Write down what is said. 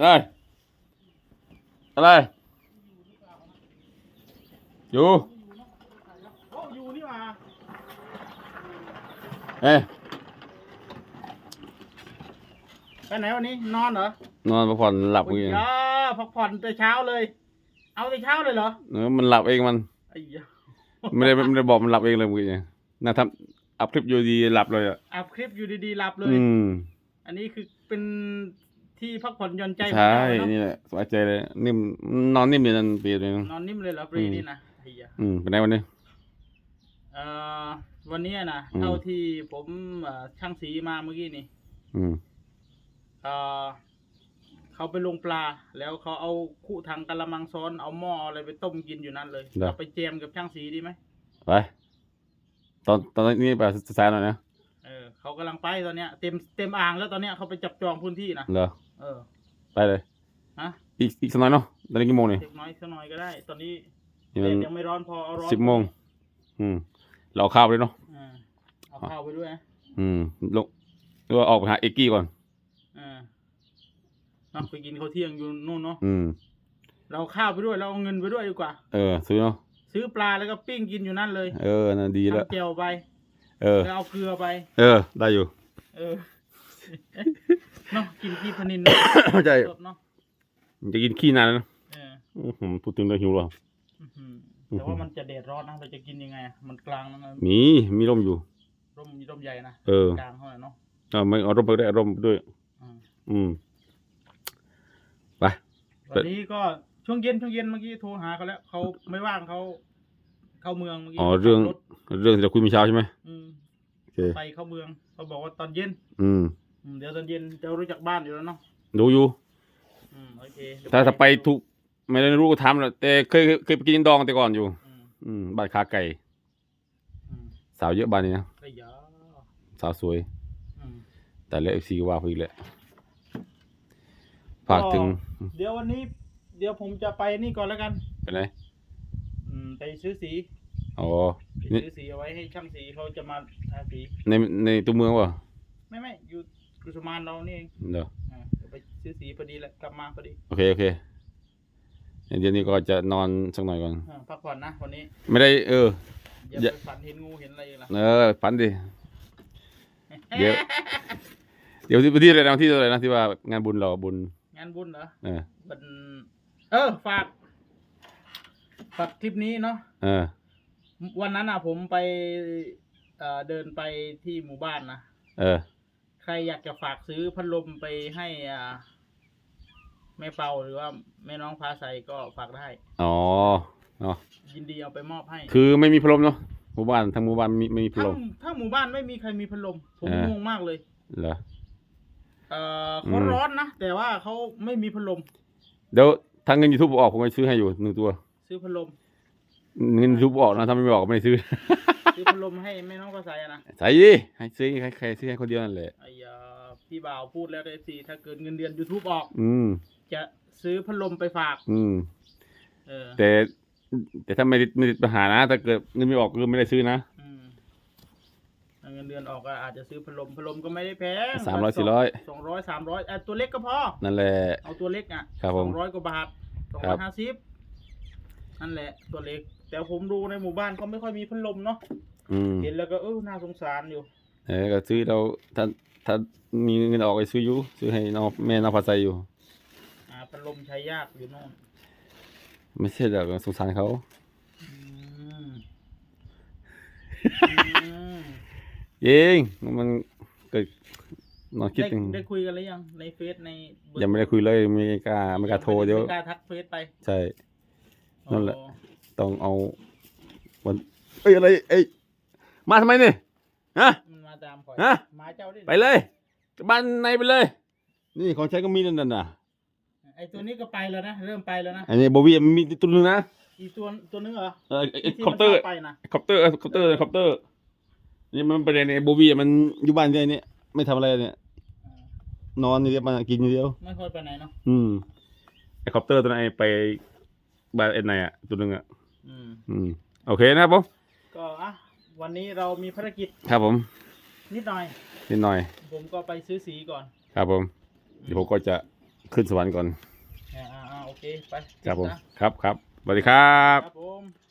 เอ้ยอะไร อยู่ โอ้อยู่นี่หว่าเอ้ยไปไหนวันนี้นอนเหรอนอนพักผ่อนหลับโอ้เอยงยาพักผ่อนแต่เช้าเลย เอาแต่เช้าเลยเหรอเออมันหลับเองมันไอ้ยาไม่ได้ไม่ได้บอกมันหลับเองเลยเมื่อกี้นะทำอัพคลิปอยู่ดีหลับเลยอะอัพคลิปอยู่ดีๆหลับเลย อืม อันนี้คือเป็น ที่พักผ่อนหย่อนใจใช่ของเราเนอะนี่แหละสบายใจเลยนิ่มนอนนิ่มเลยนั่นปีเลยนะนอนนิ่มเลยเหรอฟรีนี่นะไอ้ยาอืมเป็นไงวันนี้ เอ่อวันนี้นะอืม เท่าที่ผมเอ่อช่างสีมาเมื่อกี้นี่อืม เอ่อเขาไปลงปลา แล้วเขาเอาคู่ทางกะละมังซ้อนเอาหม้ออะไรไปต้มกินอยู่นั่นเลยเราไปแจมกับช่างสีดีไหมไปตอนตอนนี้ไปสายหน่อยนะ เออเขากำลังไปตอนเนี้ยเต็มเต็มอ่างแล้วตอนเนี้ยเขาไปจับจองพื้นที่นะเหรอเออ ไปเลยฮะ อีกอีกสักหน่อยเนาะตอนนี้กี่โมงนี่เด็กน้อยสักหน่อยก็ได้ ตอนนี้นี่แดมันดยังไม่ร้อนพอเอาร้อนสิบโมงอืม เราเอาข้าวไปเลยเนาะเออเอาข้าวไปด้วยนะอืมลงหรือว่าออกไปหาเอกกี้ก่อนเออเนาะไปกินข้าวเที่ยงอยู่นู่นเนาะอืม เราเอาข้าวไปด้วยเราเอาเงินไปด้วยดีกว่า เออซื้อเนาะซื้อปลาแล้วก็ปิ้งกินอยู่นั่นเลยเออน่าดีแล้วทำเจียวไป เออแล้วเอาเกลือไป เออ ได้อยู่ เออ เนาะกินที่พนินเนาะใช่ สดเนาะจะกินขี้นานแล้วนะเอออื้อหือพูดถึงเรื่องหิวแล้ว อื้อหือแต่ว่ามันจะแดดร้อนนะ เราจะกินยังไงอะมันกลางนะมันมีมีร่มอยู่ ร่มมีร่มใหญ่นะ เออ กลางเท่านั้นเนาะเอาไม่เอาร่มไปได้เอาร่มไปด้วย อืมอืม ไป วันนี้ก็ช่วงเย็นช่วงเย็นเมื่อกี้โทรหาเขาแล้วเขาไม่ว่างเขาเข้าเมืองเมื่อกี้อ๋อเรื่อง ขับถ เรื่องที่เราคุยเมื่อเช้าใช่ไหมอืมโอเคไปเข้าเมืองเขาบอกว่าตอนเย็นอืมอืมเดี๋ยวตอนเย็นจะรู้จักบ้านอยู่แล้วเนาะดูอยู่ อืมโอเคเดี๋ยวถ้าถ้าไปทุกไม่ได้รู้ก็ทำแหละแต่เคยเคยเคยไปกินดองแต่ก่อนอยู่ อืมอืมบ้านขาไก่ อืมสาวเยอะบ้านนี้นะไอ้ยาสาวสวย อืม แต่แล้วเอฟซีว่าพออีกแหละฝากถึงเดี๋ยววันนี้ เดี๋ยวผมจะไปนี่ก่อนแล้วกันไปไหนอืมไปซื้อสี อ๋อไปนี่ ซื้อสีเอาไว้ให้ช่างสีเขาจะมาทาสีในในตัวเมืองวะไม่ไม่อยู่กุสมานเรานี่เองเดี๋ยวอ่าเดี๋ยวไปซื้อสีพอดีแหละกลับมาพอดีโอเคโอเคเดี๋ยวนี้ก็จะนอนสักหน่อยก่อน อ่าพักผ่อนนะวันนี้ไม่ได้เออ อย่าอย่า ไปฝันเห็นงูเห็นอะไรอีกล่ะเออฝันดิ เดี๋ยว เดี๋ยวที่ที่อะไรนะที่อะไรนะที่ว่างานบุญเราบุญงานบุญเหรอเออบันเออฝากฝากคลิปนี้เนาะ เออ วันนั้นอะผมไปเอ่อเดินไปที่หมู่บ้านนะ เออ ใครอยากจะฝากซื้อพัดลมไปให้อ่าแม่เปาหรือว่าแม่น้องฟ้าใสก็ฝากได้ อ๋อเนาะยินดีเอาไปมอบให้ คือไม่มีพัดลมเนาะหมู่บ้านทั้งหมู่บ้านไม่ไม่มีพัดทั้ลงม ทั้งหมู่บ้านไม่มีใครมีพัดลม ผมเอองงมากเลย เหรอ เออเขาอืม ร้อนนะ แต่ว่าเขาไม่มีพัดลม เดี๋ยวทางเงินยูทูบออกผมจะซื้อให้อยู่หนึ่งตัว ซื้อพัดลม เงินยูทูบออกนะถ้าไม่ออกก็ไม่ได้ซื้อ ซื้อพัดลมให้แม่น้องฟ้าใสอะนะใส่ดิให้ซื้อใครใครซื้อให้คนเดียวนั่นแหละไอ้ยาพี่บ่าวพูดแล้วได้สิถ้าเกิดเงินเดือน YouTube ออก อืม จะซื้อพัดลมไปฝาก อืม เออแต่ แต่ถ้าไม่ติดไม่ติดปัญหานะถ้าเกิดเงินไม่ออกก็ไม่ได้ซื้อนะอืมถ้าเงินเดือนออกก็อาจจะซื้อพัดลมพัดลมก็ไม่ได้แพงสามร้อยสี่ร้อยสองร้อยสามร้อยอะตัวเล็กก็พอ นั่นแหละ เอาตัวเล็กอะครับสผอมงร้อยกว่าบาทสองคร้รัอบยห้าสิบ นั่นแหละตัวเล็ก แต่ผมดูในหมู่บ้านเขาไม่ค่อยมีพัดลมเนาะอืมเห็นแล้วก็เออน่าสงสารอยู่เออก็ซื้อเราถ้าถ้ามีเงินออกก็ซื้ออยู่ซื้อให้น้องแม่น้องพาใจอยู่ อ่าพัดลมใช้ยากอยู่โน่นไม่ใช่หรอกสงสารเขาอืมอืมเองมันเกิดนอนคิดได้ถึงได้คุยกันหรือยังในเฟซในเบอร์ยังไม่ได้คุยเลยไม่กล้าไม่กล้าโทรเดี๋ยวไม่กล้าทักเฟซไป ใช่ นั่นแหละอ๋อต้องเอาวันเอ้ยอะไรเอ้ยมาทำไมเนี่ยฮะ มันมาตามข่อยฮะ หมาเจ้าดิไปเลยกลับบ้านในไปเลย นี่ของใช้ก็มีนั่นน่ะไอตัวนี้ก็ไปแล้วนะ เริ่มไปแล้วนะ อันนี้โบวี่มันมีตัวนึงนะอีกตัวตัวนึงเหรอเออไอ้ไอ้ที่คอปเตอร์มันชบไปนะคอปเตอร์เออคอปเตอร์คอปเตอร์นี่มันประเด็นในโบวี่มันอยู่บ้านเดียวเนี่ยไม่ทำอะไรเนี่ยอ่านอนอย่างเดียวมากินอย่างเดียว ไม่ค่อยไปไหนเนาะอืมไอ้คอปเตอร์ตัวนั้นไอ้ไป บ้านเอ็นไหนอะตัวนึงอะอืมอืมโอเคนะครับผมก็อะวันนี้เรามีภารกิจครับผม นิดหน่อย นิดหน่อย ผมก็ไปซื้อสีก่อน ครับผมเดี๋ยวผมก็จะขึ้นสวรรค์ก่อนอ่าอ่าอ่าโอเคไปครับผมนะครับครับสวัสดีครับ ครับผม